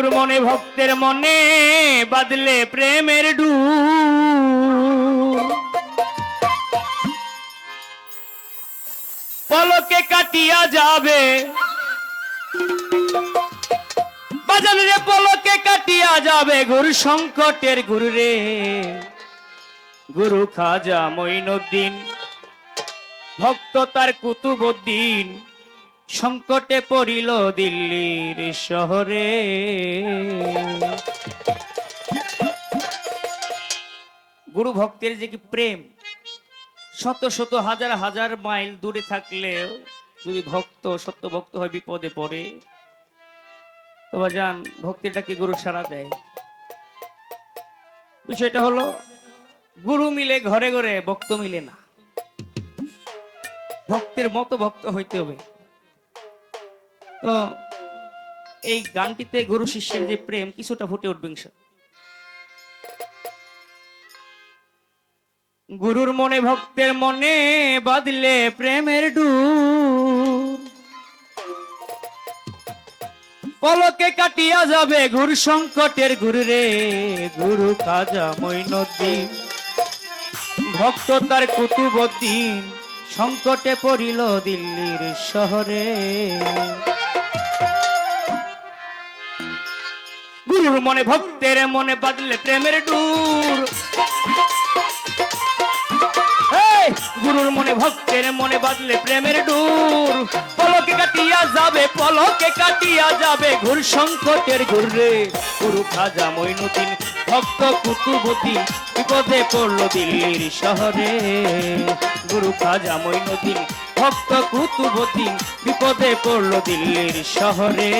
গুরুর মনে, ভক্তের মনে বাদলে প্রেমের ডু পলকে কাটিয়া যাবে। বাজারে পলকে কাটিয়া যাবে গুরু সংকটের গুরু রে। গুরু খাজা মঈনুদ্দিন, ভক্ত তার কুতুবুদ্দিন সংকটে পড়িল দিল্লির শহরে। গুরু ভক্তের যে কি প্রেম, শত শত হাজার হাজার মাইল দূরে থাকলেও যদি ভক্ত, সত্য ভক্ত হয় বিপদে পড়ে, তো যান ভক্তিটাকে গুরু সারা দেয়? বিষয়টা হলো, গুরু মিলে ঘরে ঘরে ভক্ত মিলে না। ভক্তের মতো ভক্ত হইতে হবে। তো এই গানটিতে গুরু শিষ্যের যে প্রেম, কিছুটা ফুটে উঠবে গুরুর মনে ভক্তের মনে বাদলে প্রেমের ডুর পলকে কাটিয়া যাবে গুরু সংকটের গুরু রে, গুরু খাজা মৈনদ্দিন ভক্ত তার কুতুবদ্দিন সংকটে পড়িল দিল্লির শহরে। গুরুর মনে ভক্তের মনে বাদলে প্রেমের এই, গুরুর মনে ভক্তের মনে বাদলে প্রেমের ডুর। পলকে কাটিয়া যাবে পলকে কাটিয়া যাবে ঘুর সংকটের ঘুরে গুরু খাজা মইনুদ্দিন ভক্ত কুতুবতী বিপদে পড়ল দিল্লির শহরে। গুরু খাজা মইনুদ্দিন ভক্ত কুতুবুদ্দিন বিপদে পড়ল দিল্লির শহরে।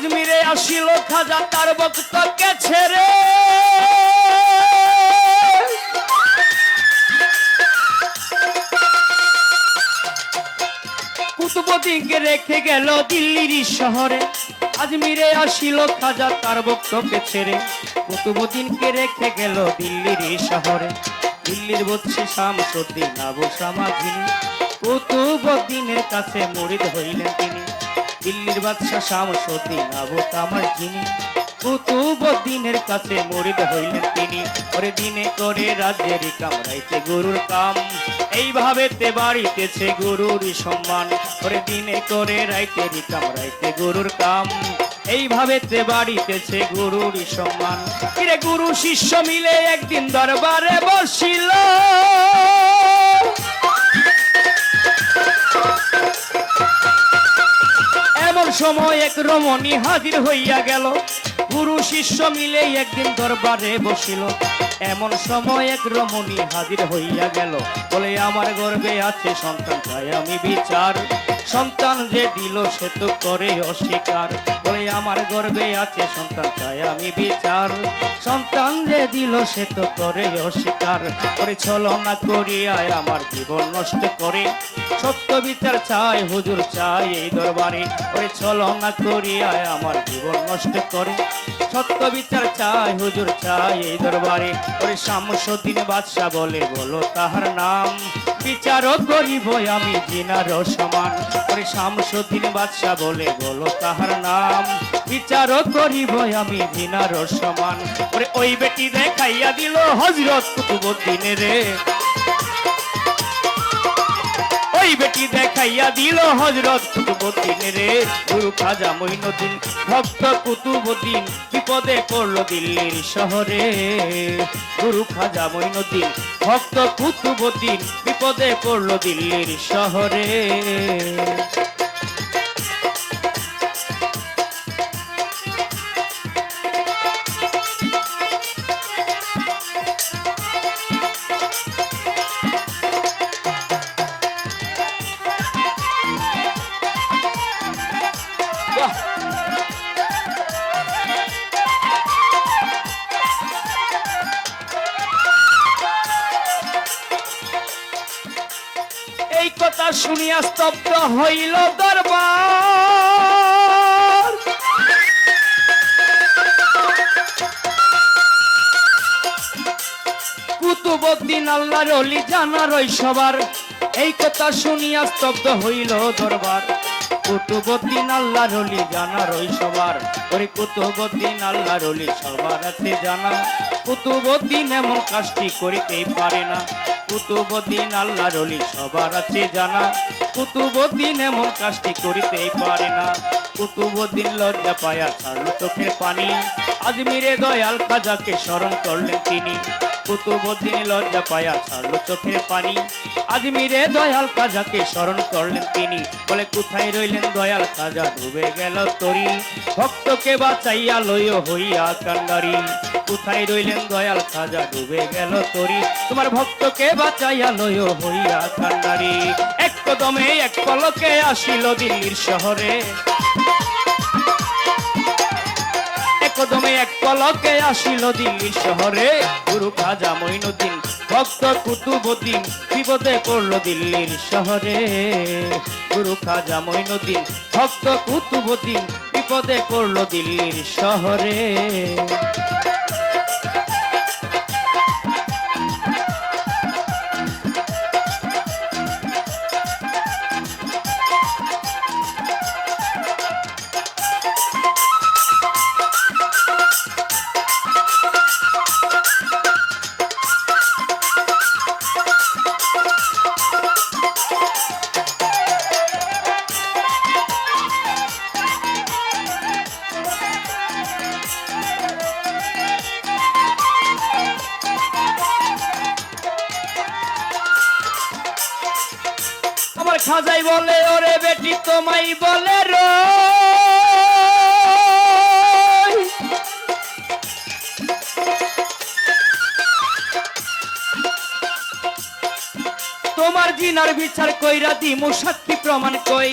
আজমিরে আসিল খাজা, তার বক্তকে ছেড়ে কুতুবদিনকে রেখে গেল দিল্লির শহরে। আজমিরে আসিল খাজা, তার বক্তকে ছেড়ে কুতুবদিনকে রেখে গেল দিল্লির শহরে। দিল্লির বৎসে শামসুদ্দিন আবু সামাধিনী কুতুবদিনের কাছে মরিদ হইলেন তিনি। দিল্লির বাদশাহ শামসুদ্দিন আবু তামার যিনি। কুতুবুদ্দিনের কাছে মরিদ হইলেন তিনি। করে দিনে করে রাজ্যের কামড়াইতে গুরুর কাম। এইভাবে তে বাড়িতেছে গুরুর সম্মান। করে দিনে করে রাইতের কামড়াইতে গুরুর কাম। এইভাবে তে বাড়িতেছে গুরুর সম্মান। কিরে গুরু শিষ্য মিলে একদিন দরবারে বসিল। সময় এক রমণী হাজির হইয়া গেল। গুরু শিষ্য মিলে একদিন দরবারে বসিল। এমন সময় এক রমণী হাজির হইয়া গেল। বলে, আমার গর্বে আছে সন্তান চাই আমি বিচার। সন্তান যে দিল সে তো করে অস্বীকার। বলে আমার গর্বে আছে সন্তান চাই আমি বিচার। সন্তান যে দিল সে তো করে অস্বীকার। করে ছলনা করিয়ায় আমার জীবন নষ্ট করে। সত্য বিচার চাই, হুজুর চাই এই দরবারে। ওরে ছলনা করিয়ায় আমার জীবন নষ্ট করে। সত্য বিচার চাই, হুজুর চাই এই দরবারে। ওরে শামসুদ্দিন বাদশাহ বলে, বলো তাহার নাম। বিচারও করিব আমি, জিনার সমান। ওরে শামসুদ্দিন বাদশাহ বলে বলো তাহার নাম। বিচারও করিব আমি, জিনার সমান। ওরে ওই বেটি দেখাইয়া দিল হজরত কুতুবুদ্দিনের রে। বেটি দেখাইয়া দিল হজরত কুতুবুদ্দিন রে। গুরু খাজা মঈনুদ্দিন, ভক্ত কুতুবুদ্দিন, বিপদে পড়ল দিল্লির শহরে। গুরু খাজা মঈনুদ্দিন ভক্ত কুতুবুদ্দিন বিপদে পড়ল দিল্লির শহরে বাহ! শুনিয়া স্তব্ধ হইল দরবার। কুতুবদ্দিন আল্লাহর অলি জানার ওই সবার, এই কথা শুনিয়া স্তব্ধ হইল দরবার। কুতুবদ্দিন আল্লাহ রলি জানা রই সবার। ওরে কুতুবদ্দিন আল্লাহ রলি সবার হাতে জানা। কুতুবদ্দিন এমন কাজটি করিতেই পারে না। কুতুবদ্দিন আল্লাহ রলি সবার আছে জানা। কুতুবদ্দিন এমন কাজটি করিতেই পারে না। কুতুবদ্দিন লজ্জা পায়া ছাড়ল চোখের পানি। আজমিরে দয়াল খাজাকে স্মরণ করলেন তিনি। কুতুবুদ্দিন লজ্জা পায়া ছাড়লো চোখের পানি। আজমিরে দয়াল খাজাকে স্মরণ করলেন তিনি। বলে, কোথায় রইলেন দয়াল খাজা? ডুবে গেল তরি। ভক্তকে বাঁচাইয়া লইও হইয়া কান্ডারি। কোথায় রইলেন দয়াল খাজা? ডুবে গেল তরি। তোমার ভক্তকে বাঁচাইয়া লইও হইয়া কান্ডারি। এক কদমে এক পলকে আসিল দিল্লির শহরে। একদমে এক পলকে আসিল দিল্লি শহরে। গুরু খাজা মইনুদ্দিন ভক্ত কুতুবুদ্দিন বিপদে পড়ল দিল্লির শহরে। গুরু খাজা মইনুদ্দিন ভক্ত কুতুবুদ্দিন বিপদে পড়ল দিল্লির শহরে। খাজাই বলে, ওরে বেটি তোমায় বলে রো তোমার জিনার বিচার কইরা দিমু সাক্ষী প্রমাণ কই।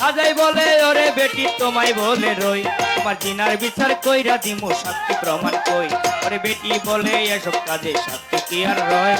খাজাই বলে, ওরে বেটি তোমায় বলে রই। তোমার জিনার বিচার কইরা দিমু সাক্ষী প্রমাণ কই। ওরে বেটি বলে, এসব কাজে সাক্ষী কি আর রয়।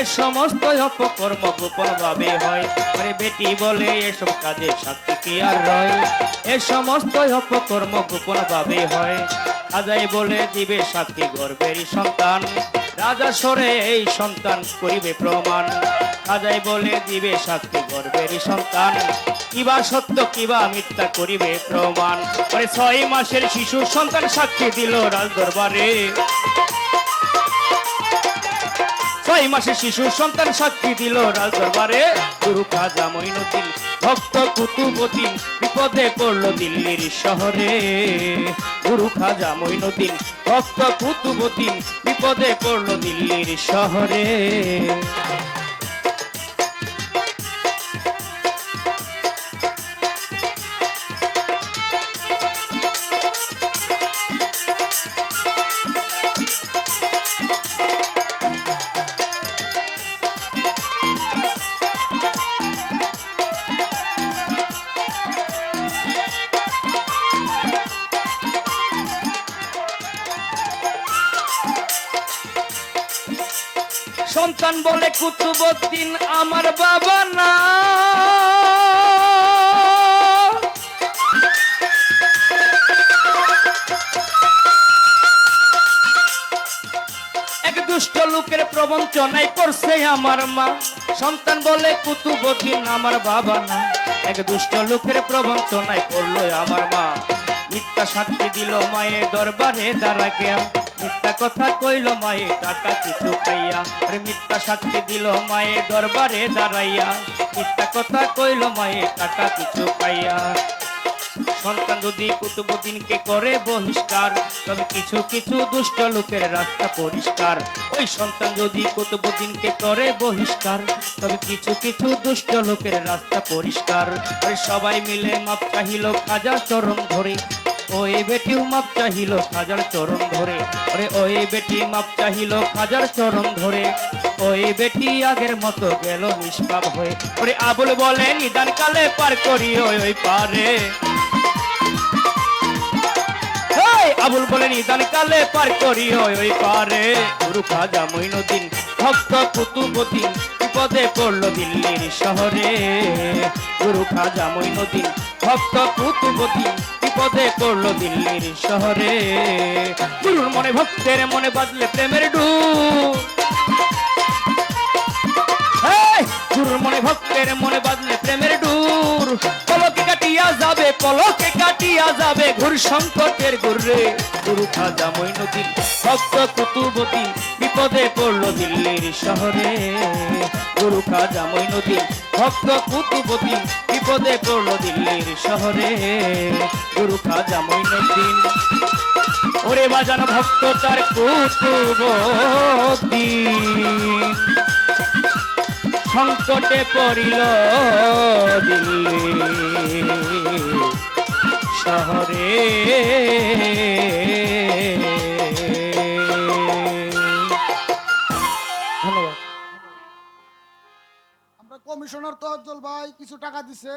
এ সমস্ত অপকর্ম গোপন ভাবে হয়। ওরে বেটি বলে, এসব কাজে কি আর রয়? এ সমস্ত অপকর্ম গোপন ভাবে হয়। বলে, দিবে গর্বেরই সন্তান। রাজা সরে এই সন্তান করিবে প্রমাণ। খাজাই বলে, দিবে সাক্ষী গর্বেরই সন্তান। কিবা সত্য, কিবা মিথ্যা করিবে প্রমাণ। পরে ছয় মাসের শিশু সন্তান সাক্ষী দিল রাজ দরবারে ছয় মাসে শিশু সন্তান সাক্ষী দিল রাজ দরবারে। গুরু কাজা মঈনুদ্দিন, ভক্ত কুতুবুদ্দিন বিপদে পড়ল দিল্লির শহরে। গুরু খাজা মঈনুদ্দিন, ভক্ত কুতুবুদ্দিন বিপদে পড়ল দিল্লির শহরে। সন্তান বলে কুতুবুদ্দিন আমার বাবা না। এক দুষ্ট লোকের প্রবঞ্চনায় করছে আমার মা। সন্তান বলে কুতুবুদ্দিন আমার বাবা না। এক দুষ্ট লোকের প্রবঞ্চনায় করল আমার মা। মিথ্যা সাক্ষী দিল মায়ের দরবারে দাঁড়া গিয়া মিথ্যা কথা কইল মায়ে, টাকা কিছু খাইয়া আরে মিথ্যা সাক্ষী দিল মায়ের দরবারে দাঁড়াইয়া। মিথ্যা কথা কইল মায়ে, টাকা কিছু খাইয়া সন্তান যদি কুতুবুদ্দিনকে করে বহিষ্কার, তবে কিছু কিছু দুষ্ট লোকের রাস্তা পরিষ্কার। ওই সন্তান যদি কুতুবুদ্দিনকে করে বহিষ্কার, তবে কিছু কিছু দুষ্ট লোকের রাস্তা পরিষ্কার। সবাই মিলে মাপ চাহিল খাজা চরম ধরে। ওই বেটিও মাপ চাহিল খাজার চরণ ধরে। ওরে ওই বেটি মাপ চাহিল খাজার চরণ ধরে। ওই বেটি আগের মতো গেল নিষ্পাপ হয়ে। ওরে আবুল বলে নিদান কালে পার করি ওই পারে। আবুল বলে নিদান কালে পার করি ওই পারে। গুরু খাজা মঈনুদ্দিন ভক্ত কুতুবুদ্দিন বিপদে পড়ল দিল্লির শহরে। গুরু খাজা মঈনুদ্দিন ভক্ত কুতুবতী বিপদে পড়ল দিল্লির শহরে। গুরুর মনে ভক্তের মনে বাজলে প্রেমের ডু গুরুর মনে ভক্তের মনে বাজলে প্রেমের ডুর কাটিয়া যাবে, পলকে কাটিয়া যাবে ঘুর সংকটের ঘুরে। গুরু খাজা মঈনুদ্দিন ভক্ত কুতুবতী বিপদে পড়ল দিল্লির শহরে। গুরু খাজা মঈনুদ্দিন ভক্ত কুতুবতী বিপদে পড়ল দিল্লির শহরে। গুরু খাজা মঈনুদ্দিন ওরে বাজান ভক্ত তার কুতুবদ্দিন। সংকটে পড়িল দিল্লি। শহরে আমরা কমিশনার তহজল ভাই কিছু টাকা দিছে।